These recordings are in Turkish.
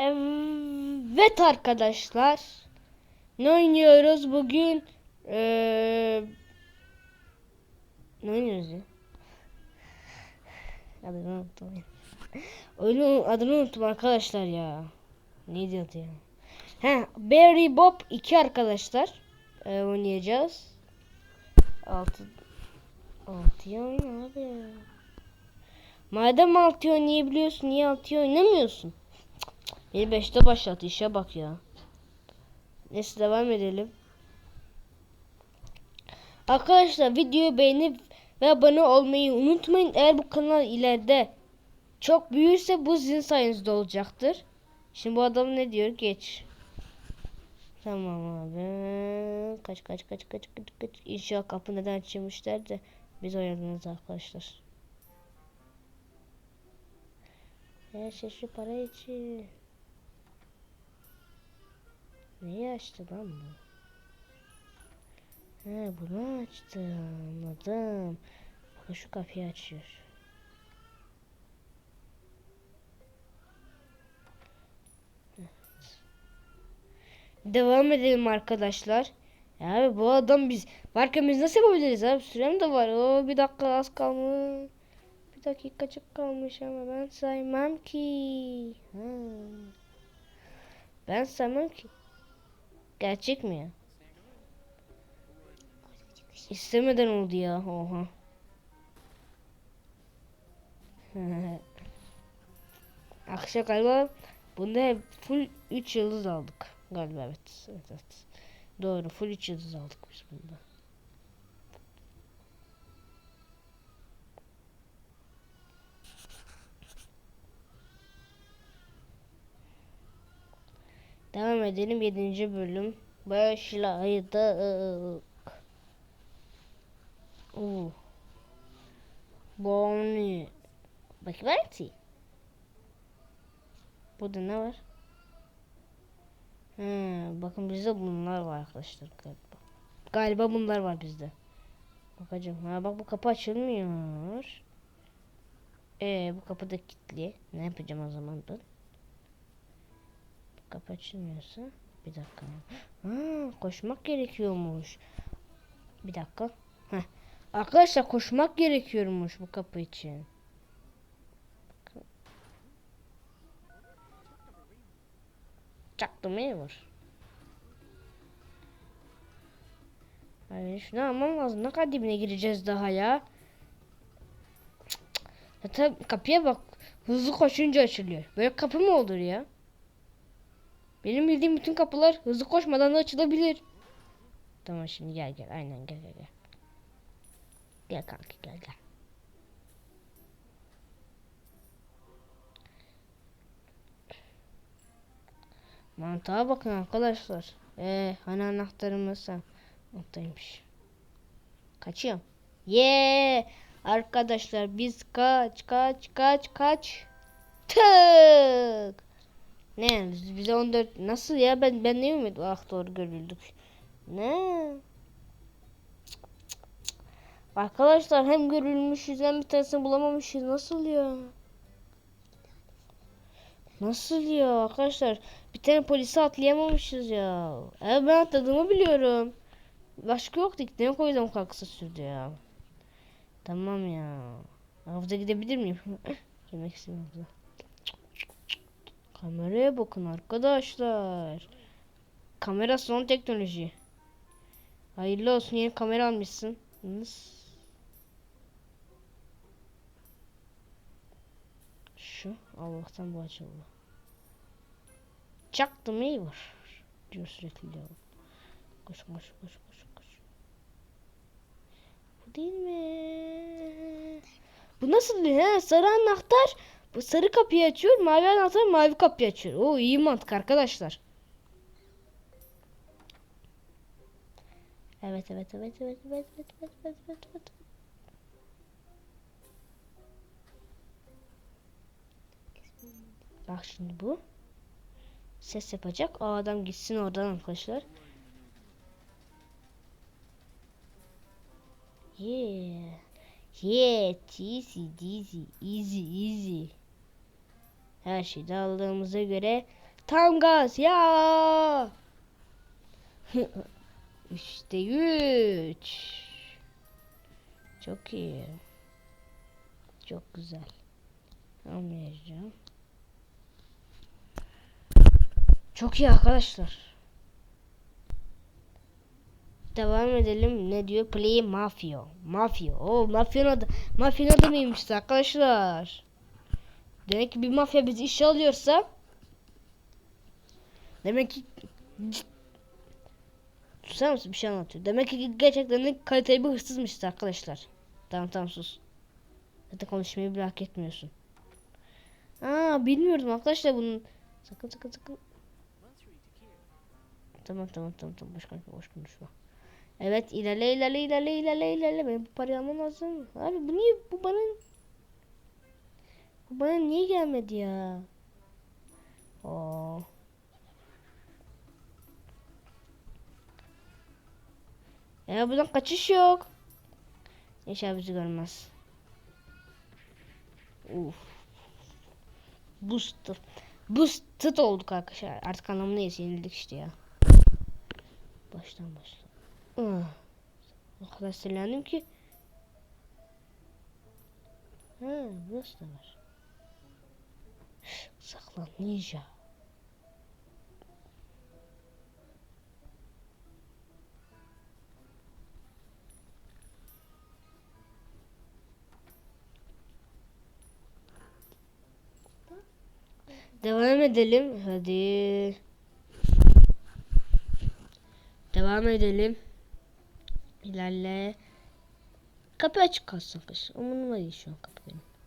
Evet arkadaşlar. Ne oynuyoruz bugün? Ee, ne oynuyoruz ya? Adını unuttum. Oyunun adını unuttum arkadaşlar ya. Ne diyordu ya? He, Barry Bob 2 arkadaşlar. Ee, oynayacağız. 6 6'ya oyna abi. Madem 6'ya oynayabiliyorsun niye 6'ya oynamıyorsun? Beni 5'te başlat işe bak ya. Neyse devam edelim. Arkadaşlar videoyu beğenip ve abone olmayı unutmayın. Eğer bu kanal ileride çok büyürse bu sizin sayenizde olacaktır. Şimdi bu adam ne diyor? Geç. Tamam abi. Kaç kaç kaç kaç kaç kaç. İnşallah kapı neden açılmışlar da biz oynadınız arkadaşlar. Her şey şu para için. Neyi açtı lan bu? He bunu açtı anladım. Bakın şu kapıyı açıyor. Devam edelim arkadaşlar. Abi bu adam biz biz nasıl yapabiliriz abi? Sürem de var. O bir dakika az kalmış. Bir dakikacık kalmış ama ben saymam ki. Ha. Ben saymam ki. Gerçek mi ya? İstemeden oldu ya. Oha. Akşam galiba bunda full 3 yıldız aldık. Galiba evet. evet. evet. Doğru full 3 yıldız aldık biz bunda. Devam edelim 7. bölüm. Başladı. Oo. Bonnie. Bak var ki. Burada ne var? He, bakın bizde bunlar var arkadaşlar galiba. Galiba bunlar var bizde. Bakacağım. Ha bak bu kapı açılmıyor. Ee bu kapı da kilitli. Ne yapacağım o zaman ben? Kapı açılmıyorsa bir dakika. Ha, koşmak gerekiyormuş. Bir dakika. Heh. Arkadaşlar koşmak gerekiyormuş bu kapı için. Çaktım iyi var. Ay şunu almam lazım. Ne kadar dibine gireceğiz daha ya. Zaten kapıya bak. Hızlı koşunca açılıyor. Böyle kapı mı olur ya? Benim bildiğim bütün kapılar hızlı koşmadan da açılabilir. Tamam şimdi gel gel. Aynen gel gel gel. Gel kanka gel gel. Mantığa bakın arkadaşlar. Ee, hani anahtarımız ha. Oradaymış. Kaçıyorum. Ye Arkadaşlar biz kaç kaç kaç kaç. Tık. Ne bize 14 nasıl ya ben ben ne ümidim ah doğru görüldük. Ne? Arkadaşlar hem görülmüşüz hem bir tanesini bulamamışız. Nasıl ya? Nasıl ya arkadaşlar? Bir tane polisi atlayamamışız ya. Evet ben atladığımı biliyorum. Başka yoktu. Ne koydum kısa sürdü ya. Tamam ya. Havuza gidebilir miyim? Yemek istemiyorum. Kameraya bakın arkadaşlar. Kamera son teknoloji. Hayırlı olsun yeni kamera almışsın. Şu Allah'tan bu açıldı. Çaktım iyi var. Diyor sürekli diyor. Koş koş koş koş koş. Bu değil mi? Bu nasıl he? Sarı anahtar sarı kapıyı açıyor. Mavi anahtar mavi kapıyı açıyor. Oo iyi mantık arkadaşlar. Evet evet evet evet evet evet evet evet evet evet. Bak şimdi bu. Ses yapacak. O adam gitsin oradan arkadaşlar. Yeah. Yeah. Easy, easy, easy, easy. Her şeyi aldığımıza göre Tam gaz ya. Üçte üç. Çok iyi. Çok güzel. Almayacağım. Çok iyi arkadaşlar. Devam edelim. Ne diyor? Play Mafia. Mafia. O mafyanın adı. Mafyanın adı mıymış arkadaşlar? Demek ki bir mafya bizi işe alıyorsa demek ki Susar mısın? Bir şey anlatıyor. Demek ki gerçekten de kaliteli bir hırsızmışız arkadaşlar. Tamam tamam sus. Zaten konuşmayı bile hak etmiyorsun. Aa bilmiyordum arkadaşlar bunun. Sakın sakın sakın. Tamam tamam tamam tamam boş konuşma boş konuşma. Evet ilerle ilerle ilerle ilerle ilerle. Benim bu parayı almam lazım. Abi bu niye bu bana bu bana niye gelmedi ya? Oo. Ya buradan kaçış yok. İnşallah bizi görmez. Uf. Boosted. Boosted olduk arkadaşlar. Artık anlamındayız. Yenildik işte ya. Baştan başla. Ah. O kadar sinirlendim ki. Ha, burası da var. Saklan ninja. Devam edelim. Hadi. Devam edelim. İlerle. Kapı açık kalsın kız. Umurumda değil şu an kapı benim.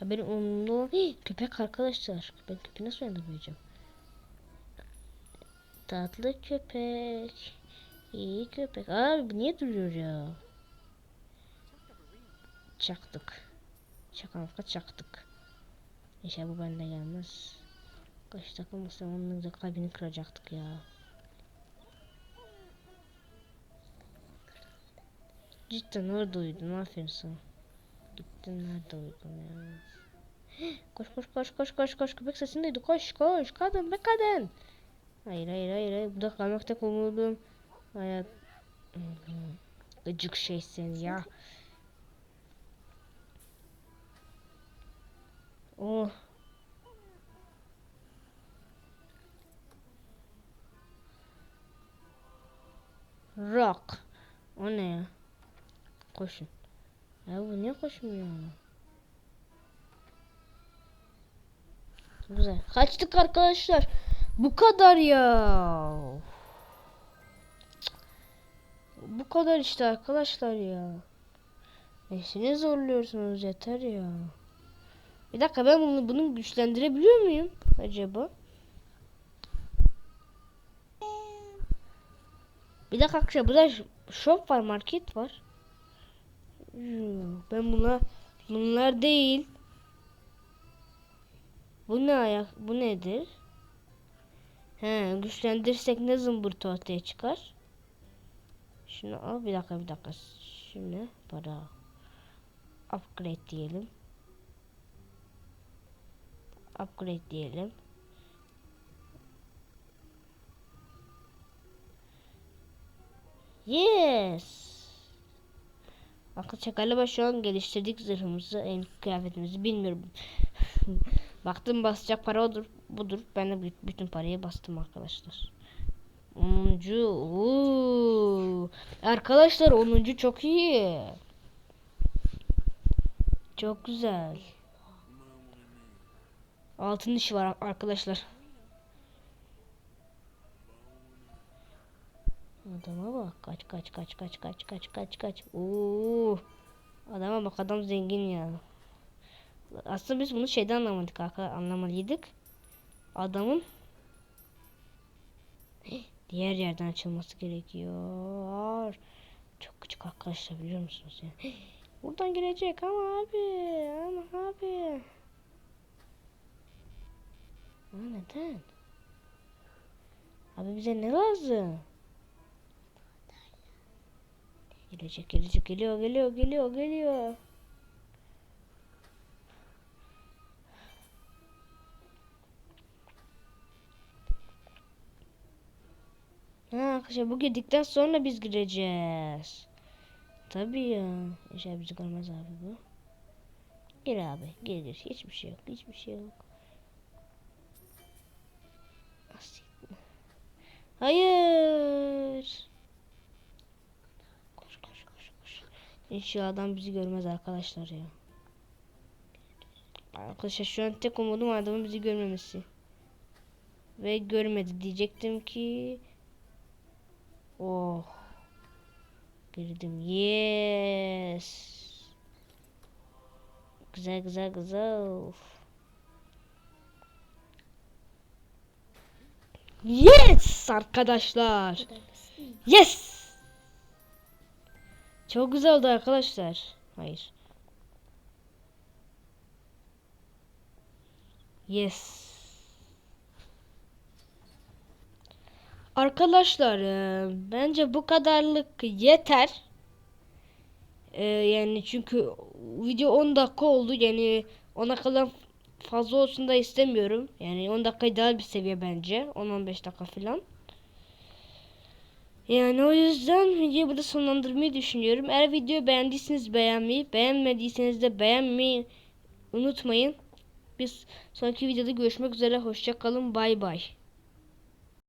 Ya benim köpek arkadaşlar. Ben köpeği nasıl uyandırmayacağım? Tatlı köpek. İyi köpek. Abi niye duruyor ya? Çaktık. Şaka çaktık. İnşallah bu bende gelmez. Kaç takılmasın onun da kalbini kıracaktık ya. Cidden orada uyudun aferin sana. Gittin nerede uyudun ya. Koş koş koş koş koş koş köpek sesini duydu koş koş kadın be kadın. Hayır hayır hayır hayır burada kalmakta umudum. Hayat. Gıcık şeysin ya. Oh. Rock. O ne ya? Koşun. Ya bu niye koşmuyor? Güzel. Kaçtık arkadaşlar. Bu kadar ya. Bu kadar işte arkadaşlar ya. Nesini zorluyorsunuz yeter ya. Bir dakika ben bunu, bunu güçlendirebiliyor muyum acaba? Bir dakika arkadaşlar burada shop var market var. Ben buna bunlar değil. Bu ne ayak? Bu nedir? He, güçlendirirsek ne zımbırtı ortaya çıkar? Şunu al bir dakika bir dakika. Şimdi para upgrade diyelim. Upgrade diyelim. Yes. Arkadaşlar galiba şu an geliştirdik zırhımızı, en kıyafetimizi bilmiyorum. Baktım basacak para odur, budur. Ben de bütün parayı bastım arkadaşlar. 10. Oo. Arkadaşlar 10. çok iyi. Çok güzel. Altın işi var arkadaşlar. Adama bak. Kaç kaç kaç kaç kaç kaç kaç kaç. Oo. Adama bak adam zengin ya. Aslında biz bunu şeyden anlamadık arka anlamalıydık. Adamın diğer yerden açılması gerekiyor. Çok küçük arkadaşlar biliyor musunuz ya? Buradan girecek ama abi ama abi. Ama neden? Abi bize ne lazım? Gelecek gelecek geliyor geliyor geliyor geliyor. arkadaşlar bu girdikten sonra biz gireceğiz. Tabii ya. İnşallah bizi görmez abi bu. Gir abi gir gir. Hiçbir şey yok. Hiçbir şey yok. Hayır. Koş koş koş koş. İnşallah adam bizi görmez arkadaşlar ya. Arkadaşlar şu an tek umudum adamın bizi görmemesi. Ve görmedi diyecektim ki. Oh. Girdim. Yes. Güzel güzel güzel. Yes arkadaşlar. Yes. Çok güzel oldu arkadaşlar. Hayır. Yes. Arkadaşlar e, bence bu kadarlık yeter. E, yani çünkü video 10 dakika oldu. Yani ona kalan fazla olsun da istemiyorum. Yani 10 dakika ideal bir seviye bence. 10-15 dakika falan. Yani o yüzden videoyu burada sonlandırmayı düşünüyorum. Eğer videoyu beğendiyseniz beğenmeyi, beğenmediyseniz de beğenmeyi unutmayın. Biz sonraki videoda görüşmek üzere. Hoşça kalın. Bay bay.